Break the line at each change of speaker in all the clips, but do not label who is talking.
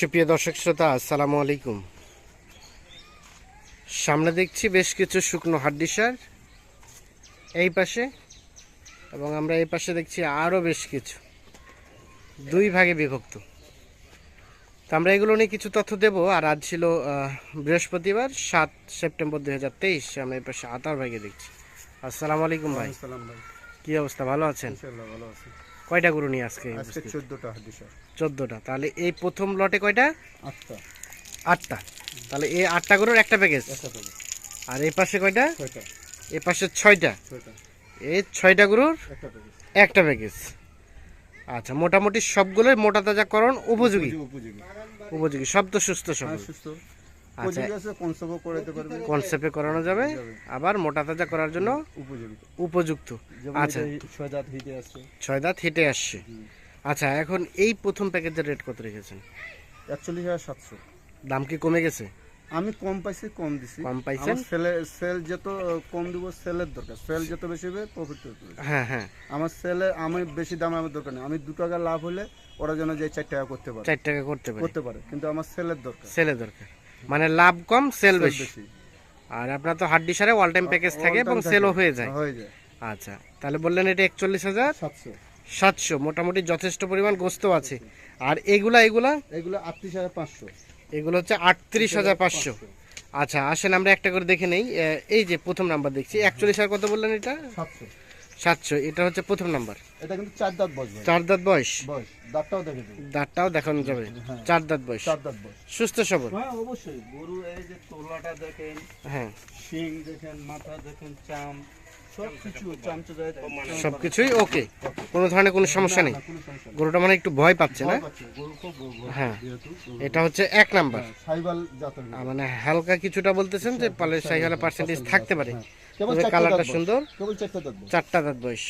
সুপ্রিয় দর্শক শ্রোতা আসসালামু আলাইকুম। সামনে দেখছি বেশ কিছু শুকনো হাড্ডি সার এই পাশে এবং আমরা এই পাশে দেখছি আরও বেশ কিছু দুই ভাগে বিভক্ত। তো আমরা এগুলো নিয়ে কিছু তথ্য দেব আর আজ ছিল আহ, বৃহস্পতিবার সাত সেপ্টেম্বর দুই হাজার তেইশ আমরা এই পাশে আতার ভাগে দেখছি। আসসালামু আলাইকুম ভাই। কি অবস্থা ভালো আছেন?
ভালো আছি।
কয়টা গরু নিয়ে আজকে
আজকে 14টা হাড্ডি স্যার
চোদ্দোটা। তাহলে এই প্রথম লটে কয়টা?
আটটা।
আটটা। তাহলে এই আটটা গরুর একটা প্যাকেজ। আর এই পাশে কয়টা? এই পাশে ছয়টা। এই ছয়টা গরুর
একটা
প্যাকেজ। আচ্ছা মোটামুটি সবগুলোই মোটা তাজাকরণ উপযোগী?
উপযোগী
উপযোগী। সব তো সুস্থ
হ্যাঁ
সবল
সুস্থ।
আচ্ছা কনসেপ্টে করানো যাবে। আবার মোটা তাজা করার জন্য উপযুক্ত। আচ্ছা।
ছয় দাঁত হেঁটে
আসছে। আচ্ছা এখন এই প্রথম প্যাকেজের রেট কত রেখেছেন?
একচল্লিশ হাজার সাতশো।
দাম কি কমে গেছে?
আমি কম পাইছি কম দিছি।
কম পাইছেন?
সেলে সেল যত কম দিব সেলের দরকার। সেল যত বেশি হবে প্রফিট তত
হ্যাঁ হ্যাঁ।
আমার সেলে আমি বেশি দাম আমার দরকার নেই। আমি দু টাকা লাভ হলে ওরা যেন যে চার টাকা করতে পারে।
চার টাকা করতে পারি।
করতে পারে। কিন্তু আমার সেলের দরকার।
সেলে দরকার। মানে লাভ কম সেল বেশি। আর আপনার তো হাড্ডি সারে অল টাইম প্যাকেজ থাকে এবং সেলও হয়ে যায়।
হয়ে যায়।
আচ্ছা তাহলে বললেন এটা একচল্লিশ হাজার।
সাতশো।
সাতশো মোটামুটি যথেষ্ট পরিমাণ গোস্ত আছে। আর এগুলা এগুলা?
এগুলো আটত্রিশ হাজার পাঁচশো।
এগুলো হচ্ছে আটত্রিশ হাজার পাঁচশো। আচ্ছা আসেন আমরা একটা করে দেখে নেই। এই যে প্রথম নাম্বার দেখছি একচল্লিশ হাজার কত বললেন এটা?
সাতশো।
সাতশো এটা হচ্ছে প্রথম নাম্বার।
এটা কিন্তু চার দাঁত বয়স
চার দাঁত বয়স?
বয়স দাঁতটাও দেখে
দাঁতটাও দেখানো যাবে।
হ্যাঁ।
চার দাঁত বয়স।
চার দাঁত বয়স।
সুস্থ সবল।
হ্যাঁ অবশ্যই। গরু এই যে তোলাটা দেখেন
হ্যাঁ।
শিং দেখেন মাথা দেখেন চাম। সব কিছুই
সবকিছুই ওকে। কোনো ধরনের কোনো সমস্যা নেই। গরুটা মানে একটু ভয় পাচ্ছে না? হ্যাঁ। এটা হচ্ছে এক নাম্বার।
হ্যাঁ,
মানে হালকা কিছুটা বলতেছেন যে পালের সাইহালা পার্সেন্টেজ থাকতে পারে।
হ্যাঁ।
কালারটা সুন্দর।
চারটা দাঁত বয়স।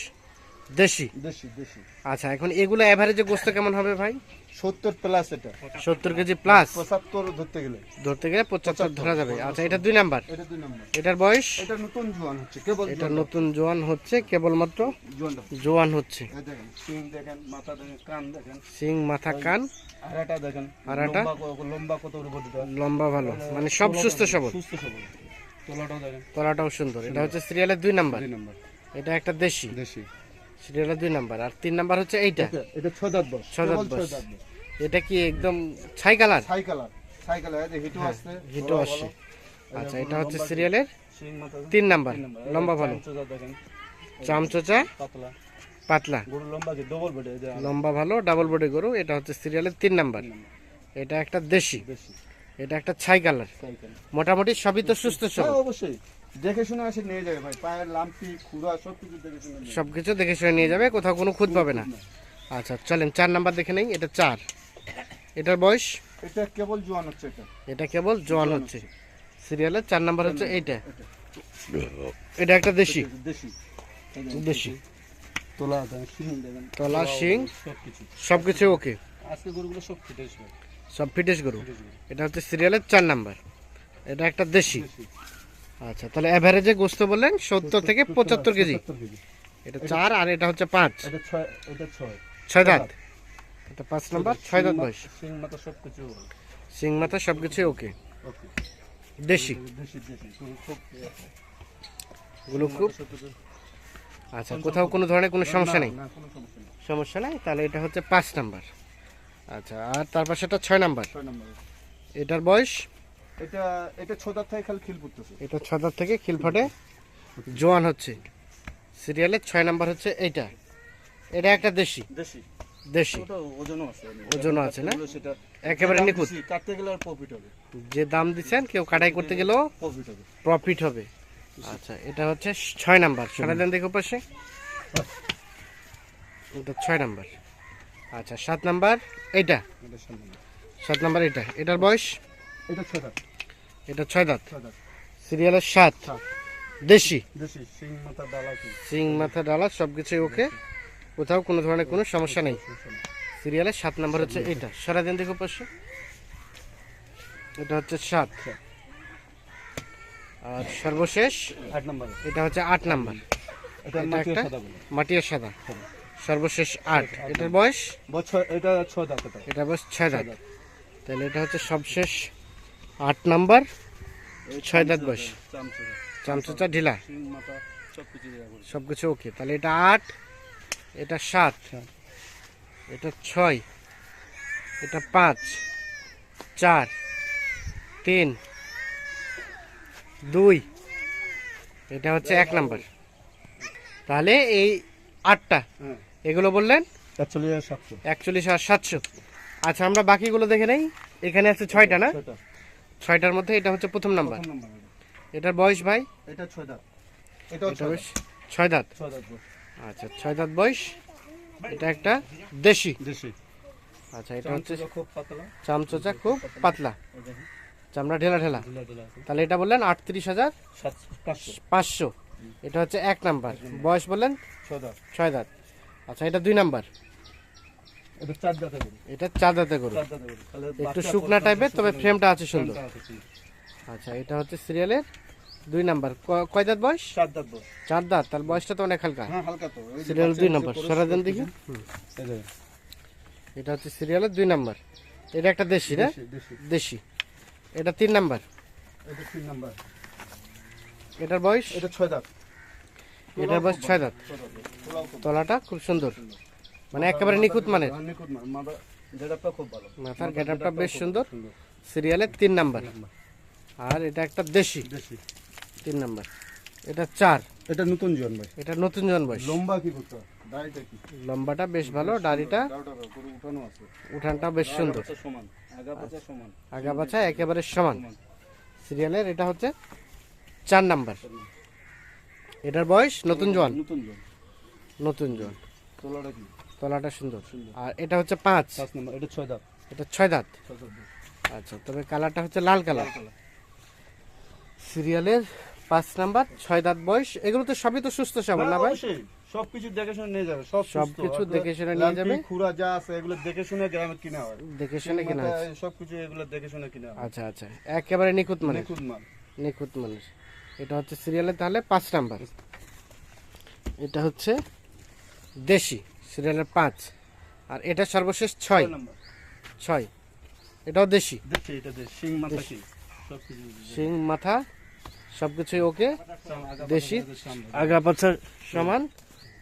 দেশি?
দেশি দেশি।
আচ্ছা এখন এগুলো অ্যাভারেজে গোস্ত কেমন হবে ভাই?
সত্তর প্লাস এটা।
সত্তর কেজি প্লাস
পঁচাত্তর ধরতে গেলে।
ধরতে গেলে পঁচাত্তর ধরা যাবে। আচ্ছা এটা দুই নাম্বার।
এটা দুই নম্বর।
এটার বয়স?
এটা নতুন জোয়ান হচ্ছে কেবল
এটা নতুন জোয়ান হচ্ছে কেবলমাত্র
জোয়ানটা
জোয়ান হচ্ছে।
দেখেন সিং দেখেন মাথা দেখেন কান দেখেন।
সিং মাথা কান?
আড়াটা দেখেন।
আড়াটা?
লম্বা কত
লম্বা ভালো। মানে সব সুস্থ সবল।
সুস্থ সবল। তোলাটাও দেখেন।
তলাটাও সুন্দর। এটা হচ্ছে সিরিয়ালের দুই নাম্বার।
দুই নম্বর।
এটা একটা দেশি।
দেশি।
সিরিয়ালের দুই নাম্বার। আর তিন নাম্বার হচ্ছে এইটা।
এটা ছয় দাঁত
ছয় দাঁত কি একদম ছাই কালার?
ছাই কালার। ছাই কালার হিটও
হ্যাঁ,
আসছে।
হিটও আসছে। আচ্ছা এটা হচ্ছে
লম্বা
সিরিয়ালের তিন নাম্বার। লম্বা ভালো। চামচোচা
পাতলা। লম্বা
ভালো ডাবল বডি গরু। এটা হচ্ছে সিরিয়ালের তিন নাম্বার। এটা একটা দেশি। এটা একটা ছাই কালার। মোটামুটি সবই তো সুস্থ
হ্যাঁ
সবল
অবশ্যই। দেখে শুনে আসে নিয়ে যাবে ভাই পায়ের লাম্পি খুরা সব কিছু দেখে শুনে নিয়ে যাবে।
সবকিছু দেখে শুনে নিয়ে যাবে কোথাও কোনো খুঁত পাবে না। আচ্ছা চলেন চার নাম্বার দেখে নেই এটা চার। এটার বয়স?
এটা কেবল জোয়ান হচ্ছে এটা।
এটা কেবল জোয়ান হচ্ছে। সিরিয়ালের চার নাম্বার হচ্ছে এইটা। এটা। একটা দেশি।
দেশি।
দেশি।
তোলা
তলা শিং
সব কিছু
সবকিছু। ওকে।
আজকে গরুগুলো সব ফিটে
সব ফিটেস গরু। এটা হচ্ছে সিরিয়ালের চার নাম্বার। এটা একটা দেশি। আচ্ছা তাহলে অ্যাভারেজে গোস্ত বললেন সত্তর থেকে পঁচাত্তর কেজি। এটা চার আর এটা হচ্ছে পাঁচ।
এটা ছয়
দাঁত। এটা পাঁচ নাম্বার ছয় দাঁত বয়স।
শিং মাথা সব কিছু
সিং ওকে।
ওকে।
দেশি। গুলো খুব আচ্ছা কোথাও কোনো ধরনের কোনো সমস্যা নেই?
সমস্যা নেই।
তাহলে এটা হচ্ছে পাঁচ নাম্বার। আচ্ছা আর তার পাশে এটা ছয় নাম্বার।
ছয় নম্বর।
এটার বয়স?
এটা এটা ছোটার থেকে খালি খিল পড়তেছে।
এটা ছয় দাঁত থেকে খিলফাটে জোয়ান হচ্ছে। সিরিয়ালের ছয় নাম্বার হচ্ছে এইটা। এটা একটা দেশি।
দেশি।
দেশি।
ওজনও আছে।
ওজনও আছে না? একেবারে নিখুঁত।
কাটতে গেলে আর প্রফিট হবে।
যে দাম দিচ্ছেন কেউ কাটাই করতে গেলেও
প্রফিট হবে।
প্রফিট হবে। আচ্ছা এটা হচ্ছে ছয় নাম্বার। সারা দেন দেখো পাশে। এটা ছয় নাম্বার। আচ্ছা সাত নাম্বার এইটা।
এটা
সাত নাম্বার। এটা এটার বয়স?
এটা ছয়
এটা ছয় দাঁত। সিরিয়ালের সাত। দেশি? সিং মাথা ডালা সব কিছুই ওকে। কোথাও কোনো ধরনের কোনো সমস্যা নেই। সিরিয়ালের সাত নাম্বার হচ্ছে এটা। সারা দিন দেখো পাশে। এটা হচ্ছে সাত। আর সর্বশেষ
আট নম্বর।
এটা হচ্ছে আট নাম্বার।
এটা
একটা?
সাদা
মাটিয়া সাদা। সর্বশেষ আট। এটার বয়স?
বছর এটা ছয় দাঁত এটা।
বয়স ছয় দাঁত। তাহলে এটা হচ্ছে সবশেষ আট নাম্বার ছয় দাঁত বয়স।
চামচা
চামচুচা ঢিলা?
সব কিছু
ওকে তাহলে এটা আট এটা সাত। এটা ছয় এটা পাঁচ চার তিন দুই এটা হচ্ছে এক নাম্বার। তাহলে এই আটটা
হ্যাঁ।
এগুলো বললেন?
একচল্লিশ হাজার সাতশো।
একচল্লিশ হাজার সাতশো। আচ্ছা আমরা বাকিগুলো দেখে নেই। এখানে আছে ছয়টা না?
ছয়টা।
ছয়টার মধ্যে এটা হচ্ছে প্রথম নাম্বার। এটার বয়স ভাই?
এটা ছয় দাঁত।
এটা
ছয়
ছয় দাঁত।
দাঁত। ছয় দাঁত
আচ্ছা ছয় দাঁত বয়স। এটা একটা দেশি।
দেশি।
আচ্ছা এটা হচ্ছে
খুব পাতলা।
চামচোচা খুব পাতলা। চামড়া ঢেলা ঢেলা। তাহলে এটা বললেন আটত্রিশ হাজার
পাঁচশো।
এটা হচ্ছে এক নাম্বার। বয়স বললেন
ছয় দাঁত।
আচ্ছা এটা দুই নাম্বার।
এটা চার দাঁতে গরু
এটা চার দাঁতে একটু শুকনা টাইপের তবে ফ্রেমটা আছে সুন্দর। আচ্ছা এটা হচ্ছে সিরিয়ালের দুই নাম্বার। কয় দাঁত বয়স?
চার দাঁত বয়স।
চার দাঁত তার বয়সটা তো অনেক হালকা।
হ্যাঁ হালকা তো।
সিরিয়াল দুই
যে
নাম্বার।
পরে
সরা দেন দেখি। এটা হচ্ছে সিরিয়ালের দুই নাম্বার। এটা একটা দেশি না?
দেশি,
এটা তিন নাম্বার।
এটা তিন নাম্বার।
এটার বয়স?
এটা ছয় দাঁত।
এটার বয়স ছয় দাঁত। তলাটা খুব সুন্দর। মানে একেবারে নিখুঁত
মান মাথা গেটআপটা খুব ভালো।
মাথার গেটআপটা বেশ সুন্দর। সিরিয়ালের তিন নাম্বার। আর এটা একটা দেশি।
দেশি।
তিন নাম্বার। এটা চার।
এটা নতুন জীবন ভাই।
এটা নতুন জন বয়স
লম্বা কি করতে দাড়িটা কি?
লম্বাটা বেশ ভালো দাড়িটা
দাড়িটা উঠানো আছে।
উঠানটা বেশ সুন্দর।
আগা সমান আগা পাছা সমান।
আগা পাছা একেবারে সমান। সিরিয়ালের এটা হচ্ছে চার নাম্বার। এটার বয়স নতুন জন
নতুন জীবন
নতুন জন
তোলাটা কি?
তলাটা সুন্দর। আর এটা হচ্ছে পাঁচ।
নম্বর এটা ছয় দাঁত।
এটা ছয় দাঁত। আচ্ছা তবে কালারটা হচ্ছে লাল কালার। সিরিয়ালের পাঁচ নাম্বার ছয় দাঁত বয়স। এগুলো তো সবই তো সুস্থ সবল না ভাই?
অবশ্যই। সবকিছু দেখে শুনে নিয়ে যাবে সব
সবকিছু। দেখে শুনে নিয়ে যাবে।
খুরা যা আছে এগুলো দেখে শুনে গ্রামে কিনা হয়
দেখে শুনে কিনা
সবকিছু এগুলো দেখে শুনে কিনা হয়
আচ্ছা আচ্ছা। একেবারে নিখুঁত মানে
নিখুঁত মাল
নিখুঁত মানুষ এটা হচ্ছে সিরিয়ালের তাহলে পাঁচ নাম্বার। এটা হচ্ছে দেশি। সিরিয়ালের পাঁচ। আর এটা সর্বশেষ ছয়।
ছয়।
এটাও দেশি।
দেখছি এটা দেখ শিং মাথা সবকিছু
সব কিছুই ওকে। দেশি। আগা পাছা সমান।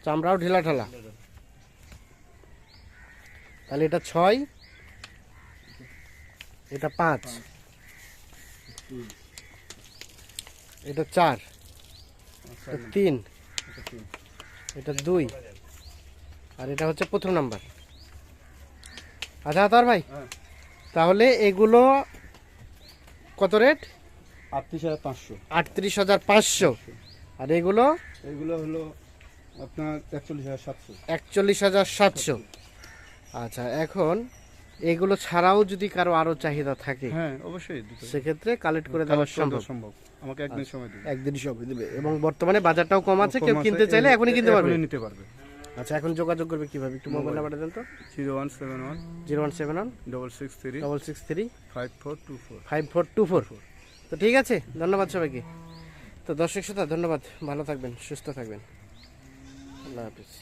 চামড়াও ঢিলা ঢালা। তাহলে এটা ছয়। এটা পাঁচ। এটা চার। এটা তিন।
এটা
দুই। আর এটা হচ্ছে প্রথম নাম্বার। আচ্ছা তার ভাই
হ্যাঁ।
তাহলে এগুলো কত রেট?
আটত্রিশ হাজার পাঁচশো।
আটত্রিশ হাজার পাঁচশো। আর এগুলো?
এগুলো হলো আপনার একচল্লিশ হাজার সাতশো।
একচল্লিশ হাজার সাতশো। আচ্ছা এখন এগুলো ছাড়াও যদি কারও আরও চাহিদা থাকে
হ্যাঁ অবশ্যই
সেক্ষেত্রে কালেক্ট করে দেওয়া সম্ভব।
সম্ভব। আমাকে একদিন সময় দিবে।
একদিন সময় দেবে। এবং বর্তমানে বাজারটাও কম আছে কেউ কিনতে চাইলে এখনই কিনতে পারবে।
নিতে পারবে।
আচ্ছা এখন যোগাযোগ করবে কীভাবে? একটু মোবাইল নাম্বারটা দেন তো।
Zero one seven one
zero one seven one
double six three
double six three
five four two four
five four two four তো ঠিক আছে ধন্যবাদ সবাইকে। তো দর্শক শ্রোতা ধন্যবাদ। ভালো থাকবেন সুস্থ থাকবেন। আল্লাহ হাফিজ।